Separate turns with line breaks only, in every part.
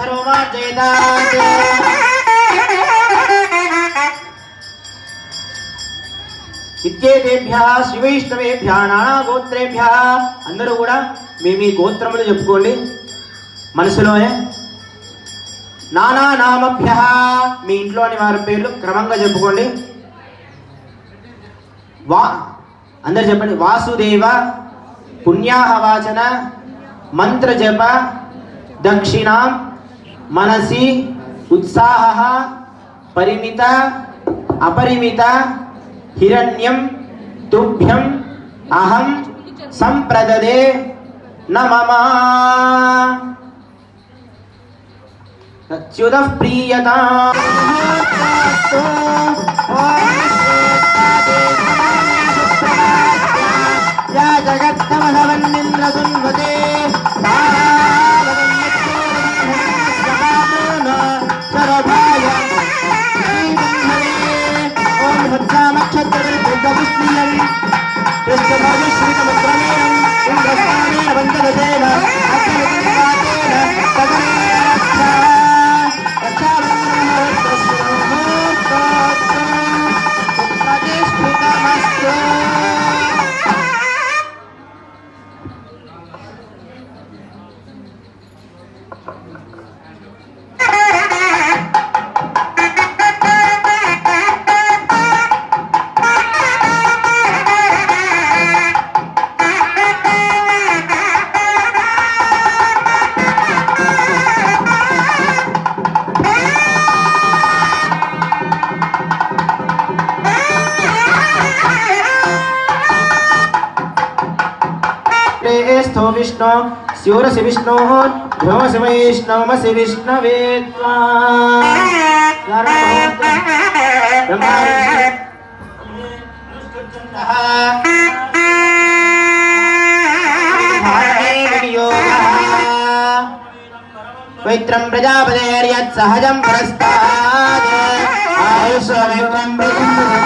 ధరో ఇత్యేతేభ్య శివైష్ణవేభ్య నానా గోత్రేభ్య అందరూ కూడా మీ మీ గోత్రములు చెప్పుకోండి. మనసులోనే నానా నామభ్య మీ ఇంట్లోని వారి పేర్లు క్రమంగా చెప్పుకోండి. వా అందరు చెప్పండి. వాసుదేవ పుణ్యాహ వాచన మంత్ర జప దక్షిణాం మనసి ఉత్సాహ పరిమిత అపరిమిత హిరణ్యం తుభ్యం అహం సంప్రదదే నమమా అచ్యుత ప్రీయతా या जगत्तमधवन्निन्द्रसुन्वते विष्णु स्योर से विष्णो स्यूरसि विष्णोः ध्रुवसि से विष्णु त्वा। पवित्रं प्रजापतेर्यत्सहजं पुरस्तात्। आयुष्वमित्रं प्रजापते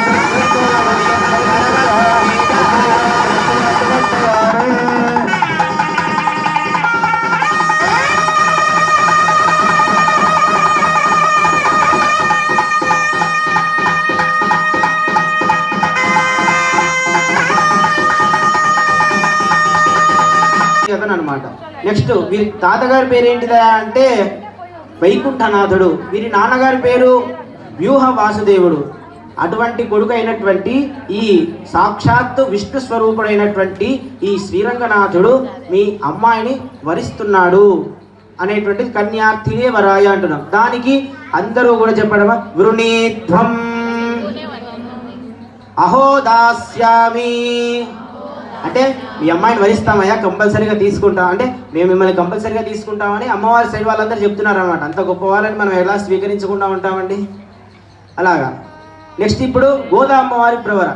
నెక్స్ట్ వీరి తాతగారి పేరు ఏంటిదా అంటే వైకుంఠనాథుడు. వీరి నాన్నగారి పేరు వ్యూహ వాసుదేవుడు. అటువంటి కొడుకు అయినటువంటి ఈ సాక్షాత్తు విష్ణు స్వరూపుడైనటువంటి ఈ శ్రీరంగనాథుడు మీ అమ్మాయిని వరిస్తున్నాడు అనేటువంటిది కన్యార్థినే వరాయ అంటున్నాం. దానికి అందరూ కూడా చెప్పడం వృణీధ్వం. అహోదాస్యామీ అంటే మీ అమ్మాయిని వరిస్తామయ్యా కంపల్సరీగా తీసుకుంటాం. అంటే మేము మిమ్మల్ని కంపల్సరీగా తీసుకుంటామని అమ్మవారి సైడ్ వాళ్ళందరూ చెప్తున్నారు అనమాట అంత గొప్ప వాళ్ళని మనం ఎలా స్వీకరించకుండా ఉంటామండి? అలాగా. నెక్స్ట్ ఇప్పుడు గోదా అమ్మవారి ప్రవర.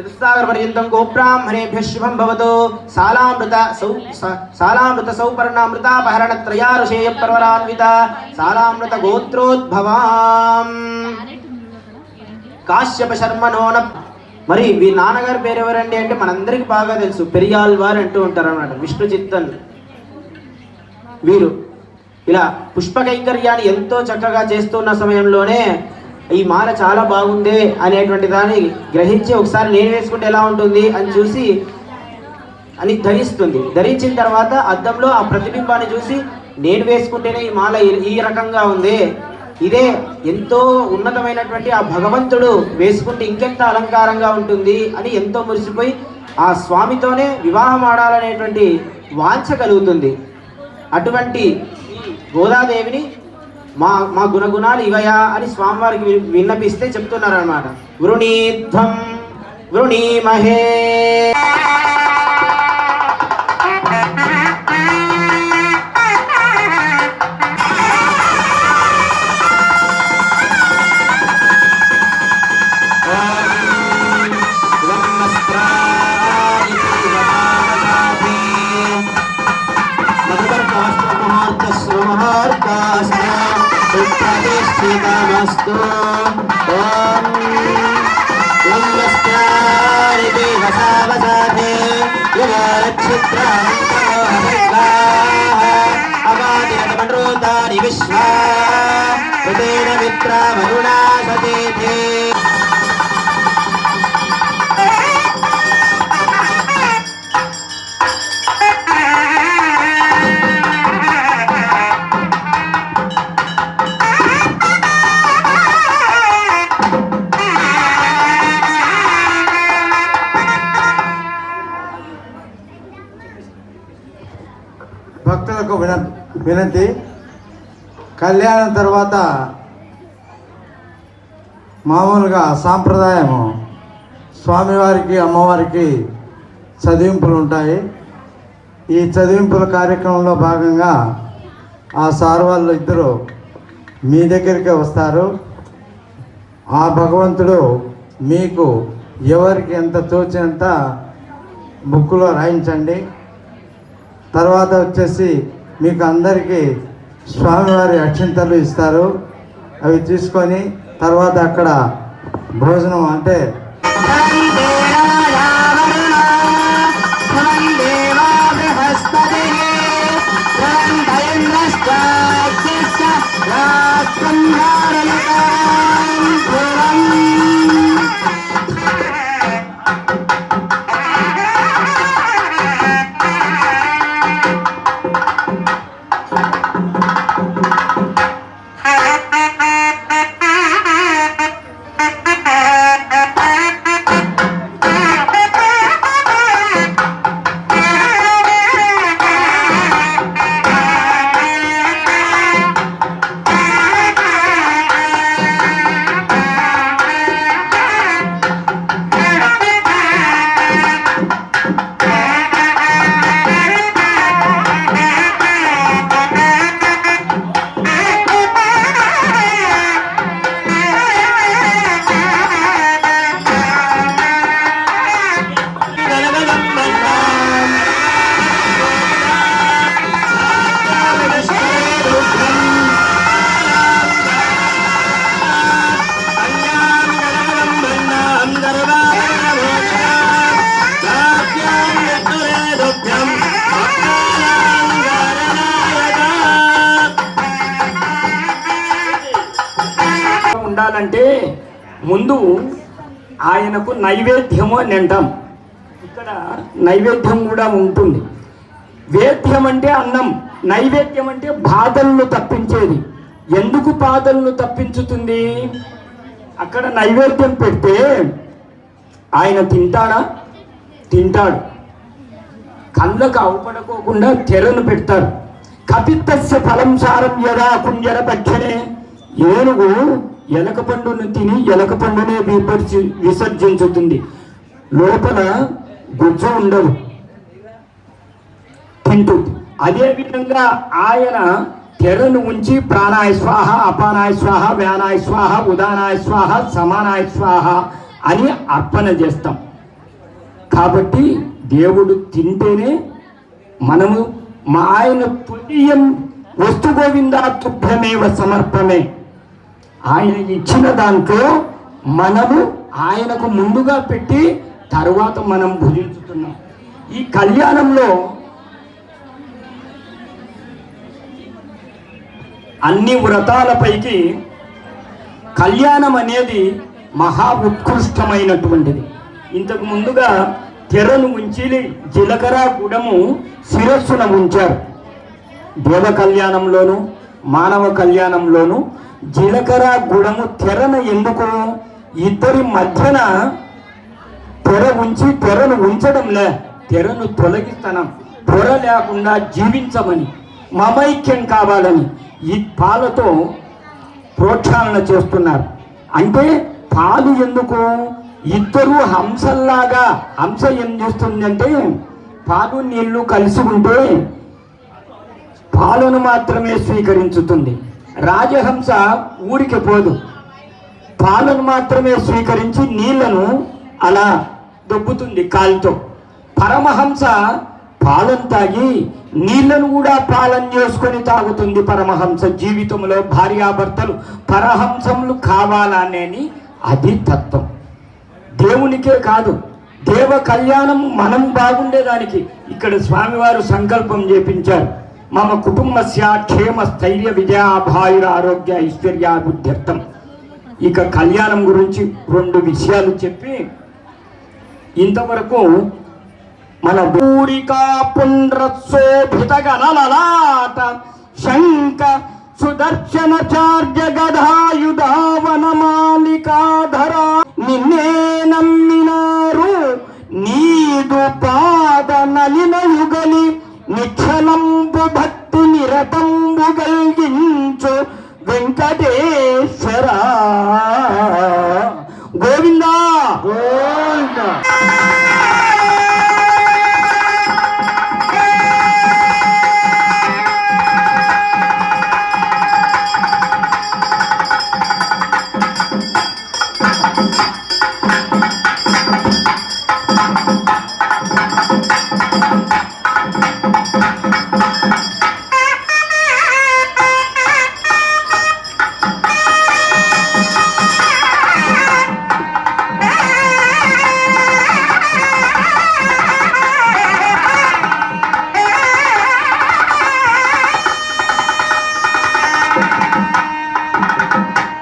చతుస్సాగర పర్యంతం గోబ్రాహ్మణేభ్య శుభం భవతు. సాలామృత సౌ స- సాలామృత సౌపర్ణామృతాపహరణ త్రయారుషేయ పర్వరాన్విత. సాలామృత గోత్రోద్భవాం. కాశ్యప శర్మనోన మరి వీ నాన్నగారి పేరు ఎవరండి అంటే మనందరికి బాగా తెలుసు పెరియాల్ వారు అంటూ ఉంటారు అన్నమాట విష్ణు చిత్తన్ వీరు ఇలా పుష్ప కైంకర్యాన్ని ఎంతో చక్కగా చేస్తున్న సమయంలోనే ఈ మాల చాలా బాగుంది అనేటువంటి దాన్ని గ్రహించి ఒకసారి నేను వేసుకుంటే ఎలా ఉంటుంది అని చూసి అని ధరిస్తుంది. ధరించిన తర్వాత అద్దంలో ఆ ప్రతిబింబాన్ని చూసి నేను వేసుకుంటేనే ఈ మాల ఈ రకంగా ఉంది ఇదే ఎంతో ఉన్నతమైనటువంటి ఆ భగవంతుడు వేసుకుంటే ఇంకెంత అలంకారంగా ఉంటుంది అని ఎంతో మురిసిపోయి ఆ స్వామితోనే వివాహం ఆడాలనేటువంటి వాంఛ కలుగుతుంది. అటువంటి గోదాదేవిని మా మా గుణగుణాలు ఇవయా అని స్వామివారికి వి- విన్నపిస్తే చెప్తున్నారన్నమాట. వృణీధ్వం వృణీమహే ప్రతిష్ఠితమస్తు ఓం లింగస్యారి దేవసావసాదే యుగక్షిత్రాంతమోహద్వాహ విశ్వా హృదయన మిత్ర వరుణా సతీతే
కళ్యాణం తర్వాత మామూలుగా సాంప్రదాయము స్వామివారికి అమ్మవారికి చదివింపులు ఉంటాయి. ఈ చదివింపుల కార్యక్రమంలో భాగంగా ఆ సార్ వాళ్ళు ఇద్దరు మీ దగ్గరికి వస్తారు. ఆ భగవంతుడు మీకు ఎవరికి ఎంత తోచినంత బుక్కులో రాయించండి. తర్వాత వచ్చేసి మీకు అందరికీ స్వామివారి అక్షింతలు ఇస్తారు. అవి తీసుకొని తర్వాత అక్కడ భోజనం అంటే
ఉండాలంటే ముందు ఆయనకు నైవేద్యము అని అంటాం. ఇక్కడ నైవేద్యం కూడా ఉంటుంది. వేద్యం అంటే అన్నం నైవేద్యం అంటే బాధలను తప్పించేది. ఎందుకు బాధలను తప్పించుతుంది? అక్కడ నైవేద్యం పెడితే ఆయన తింటాడా? తింటాడు. కళ్ళకు అవపడకోకుండా తెరను పెడతారు కపిత్తస్య ఫలం సారం యదా కుంజర పక్షనే ఏనుగు ఎలక పండును తిని ఎలక పండునే విసర్జించుతుంది. లోపల గుజ్జు ఉండదు. తింటుంది. అదే విధంగా ఆయన తెరను ఉంచి ప్రాణాయ స్వాహ అపానాయ స్వాహ వ్యానాయ స్వాహ ఉదానాయ స్వాహ సమానాయ స్వాహ అని అర్పణ చేస్తాం. కాబట్టి దేవుడు తింటేనే మనము మా ఆయన తుల్యం వస్తు గోవిందా తుభ్యమేవ సమర్పమే. ఆయన ఇచ్చిన దాంట్లో మనము ఆయనకు ముందుగా పెట్టి తరువాత మనం భుజించుతున్నాం. ఈ కళ్యాణంలో అన్ని వ్రతాలపైకి కళ్యాణం అనేది మహా ఉత్కృష్టమైనటువంటిది. ఇంతకు ముందుగా తెరను ఉంచి జీలకర్ర గుడము శిరస్సున ఉంచారు. దేవ కళ్యాణంలోను మానవ కళ్యాణంలోను జీలకర్ర గుడము తెరను ఎందుకు? ఇద్దరి మధ్యన తెర ఉంచి తెరను ఉంచడంలే తెరను తొలగిస్తనం. పొర లేకుండా జీవించమని మమైక్యం కావాలని ఈ పాలతో ప్రోక్షాళన చేస్తున్నారు. అంటే పాలు ఎందుకు? ఇద్దరు హంసల్లాగా హంస ఏం చేస్తుందంటే పాలు నీళ్ళు కలిసి ఉంటే పాలను మాత్రమే స్వీకరించుతుంది. రాజహంస ఊరికి పోదు. పాలను మాత్రమే స్వీకరించి నీళ్ళను అలా దొబ్బుతుంది కాలుతో. పరమహంస పాలను తాగి నీళ్ళను కూడా పాలన చేసుకొని తాగుతుంది పరమహంస జీవితంలో భార్యాభర్తలు. పరహంసములు కావాలనేని అది తత్వం దేవునికే కాదు దేవ కళ్యాణం మనం బాగుండేదానికి ఇక్కడ స్వామివారు సంకల్పం చేపించారు. మమ కుటుంబస్య క్షేమ స్థైర్య విజయాభాయుర ఆరోగ్య ఐశ్వర్యాభివృద్ధ్యర్థం ఇక కళ్యాణం గురించి రెండు విషయాలు చెప్పి ఇంతవరకు మన ఊరికా పుండ్రశోభిత గణలలాట శంక సుదర్శనచార్య చార్య
うん。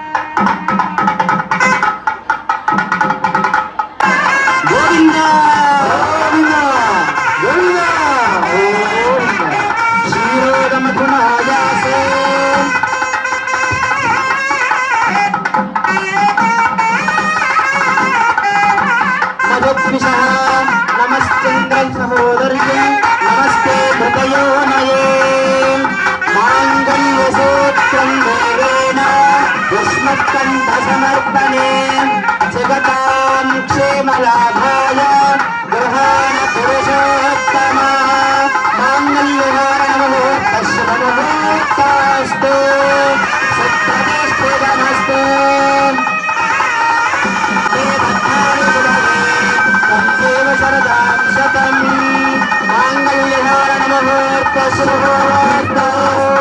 समर्पणेन जगतां क्षेमलाभाय गृहाण पुरुषोत्तमः माङ्गल्यहारणमोक्तस्य मनोक्तास्तु
सुप्रतिष्ठितमस्तु शरदां शतं माङ्गल्यहारणमोक्तस्य मनोक्तास्तु